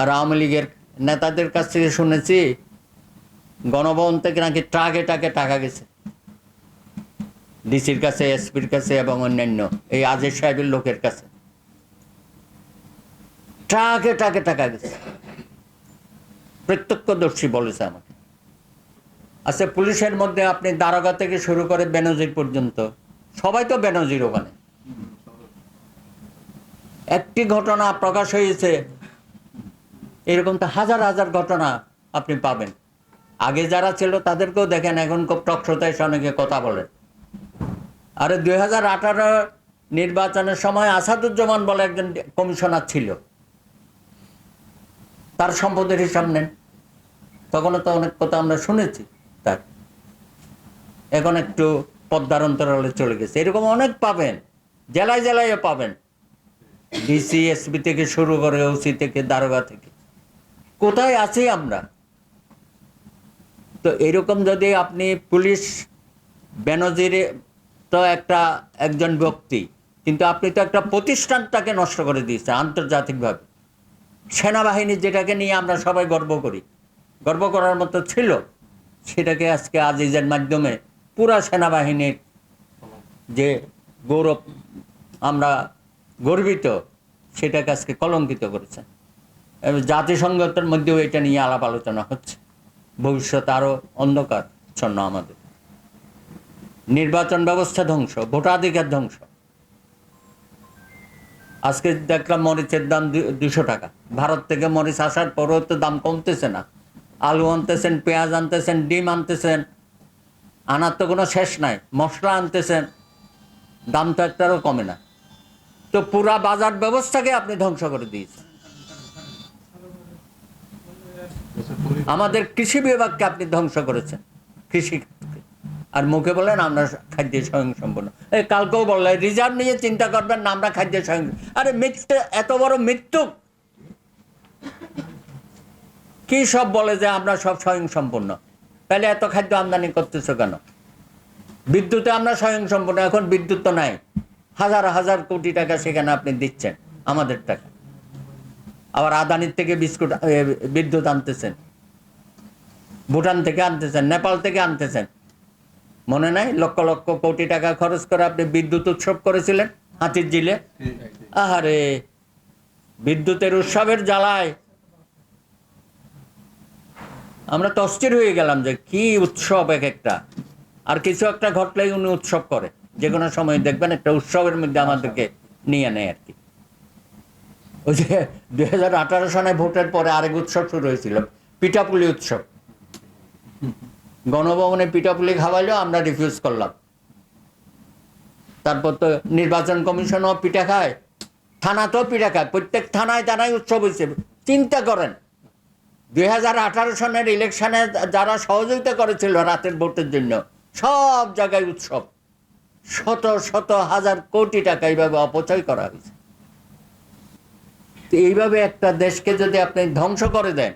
আর আওয়ামী লীগের নেতাদের কাছ থেকে শুনেছি, গণভবন থেকে নাকি ট্রাকে টাকে টাকা গেছে। ডিসির কাছে, এসপির কাছে এবং অন্যান্য, এই আজের সাহেবের লোকের কাছে। ট্রাকে টাকে টাকা গেছে। প্রত্যক্ষদর্শী বলেছে আমাকে। আচ্ছা পুলিশের মধ্যে আপনি দারোগা থেকে শুরু করে বেনজির পর্যন্ত, সবাই তো বেনজির ওখানে। একটি ঘটনা প্রকাশ হয়েছে এরকম তো হাজার হাজার ঘটনা আপনি পাবেন। আগে যারা ছিল তাদেরকেও দেখেন, এখন খুব টকশোতে এসে অনেকে কথা বলেন আরে দুই হাজার আঠারো নির্বাচনের সময় আসাদুজ্জামান বলে একজন কমিশনার ছিল। তার সম্পদের হিসাব নেন। তখনও তো অনেক কথা আমরা শুনেছি তার। এখন একটু পদ্মার অন্তরালে চলে গেছে। এরকম অনেক পাবেন, জেলায় জেলায় পাবেন। ডিসি, এসপি থেকে শুরু করে ওসি থেকে, দারোগা থেকে। কোথায় আছি আমরা? তো এরকম যদি আপনি পুলিশ বেনজিরে তো একটা একজন ব্যক্তি, কিন্তু আপনি তো একটা প্রতিষ্ঠানটাকে নষ্ট করে দিয়েছেন আন্তর্জাতিকভাবে। সেনাবাহিনী যেটাকে নিয়ে আমরা সবাই গর্ব করি, গর্ব করার মতো ছিল, সেটাকে আজকে আজিজের মাধ্যমে পুরা সেনাবাহিনীর যে গৌরব আমরা গর্বিত, সেটাকে আজকে কলঙ্কিত করেছেন। জাতিসংঘের মধ্যেও এটা নিয়ে আলাপ আলোচনা হচ্ছে। ভবিষ্যৎ আরও অন্ধকারচ্ছন্ন আমাদের। নির্বাচন ব্যবস্থা ধ্বংস, ভোটাধিকার ধ্বংস। আজকে দেখলাম মরিচের দাম দুশো টাকা। ভারত থেকে মরিচ আসার পরও তো দাম কমতেছে না। আলু আনতেছেন, পেঁয়াজ আনতেছেন, ডিম আনতেছেন। আনার তো কোনো শেষ নাই, মশলা আনতেছেন। দাম তো একটারও কমে না। তো পুরা বাজার ব্যবস্থাকে আপনি ধ্বংস করে দিয়েছেন। আমাদের কৃষি বিভাগকে আপনি ধ্বংস করেছেন, কৃষি আর মুখে বলেন আমরা খাদ্য স্বয়ংসম্পূর্ণ। এই কালকেও বললেন, রিজার্ভ নিয়ে চিন্তা করবেন না, আমরা খাদ্য স্বয়ং আরে মৃত্যু এত বড় মৃত্যু। কি সব বলে যে আমরা সব স্বয়ংসম্পূর্ণ? তাহলে এত খাদ্য আমদানি করতেছো কেন? বিদ্যুতে আমরা স্বয়ংসম্পূর্ণ, এখন বিদ্যুৎ তো নাই। হাজার হাজার কোটি টাকা সেখানে আপনি দিচ্ছেন, আমাদের টাকা। আবার আদানির থেকে বিস্কুট বিদ্যুৎ আনতেছেন। ভুটান থেকে আনতেছেন, নেপাল থেকে আনতেছেন। মনে নাই? লক্ষ লক্ষ কোটি টাকা খরচ করে আপনি বিদ্যুৎ উৎসব করেছিলেন হাতির জিলে আহারে, বিদ্যুতের উৎসবের জ্বালায়। আমরা তো হয়ে গেলাম যে কি উৎসব এক একটা। আর কিছু একটা ঘটলেই উনি উৎসব করে। যে কোনো সময় দেখবেন একটা উৎসবের মধ্যে আমাদেরকে নিয়ে নেয় আর কি। ওই যে দুই হাজার আঠারো সনে ভোটের পরে আরেক উৎসব শুরু হয়েছিল, পিঠাপুলি উৎসব। গণভবনে পিঠাপুলি খাওয়াইলেও আমরা রিফিউজ করলাম। তারপর তো নির্বাচন কমিশনও পিঠা খায়, থানাতেও পিঠা খায়, প্রত্যেক থানায় থানায় উৎসব হয়েছে চিন্তা করেন, দুই হাজার আঠারো সনের ইলেকশনে যারা সহযোগিতা করেছিল রাতের ভোটের জন্য, সব জায়গায় উৎসব। শত শত হাজার কোটি টাকা এইভাবে অপচয় করা হয়েছে। তো এইভাবে একটা দেশকে যদি আপনি ধ্বংস করে দেন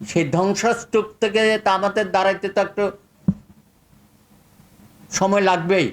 সেই ধ্বংসস্তূপ থেকে তা আমাদের দাঁড়াইতে তো একটু সময় লাগবেই।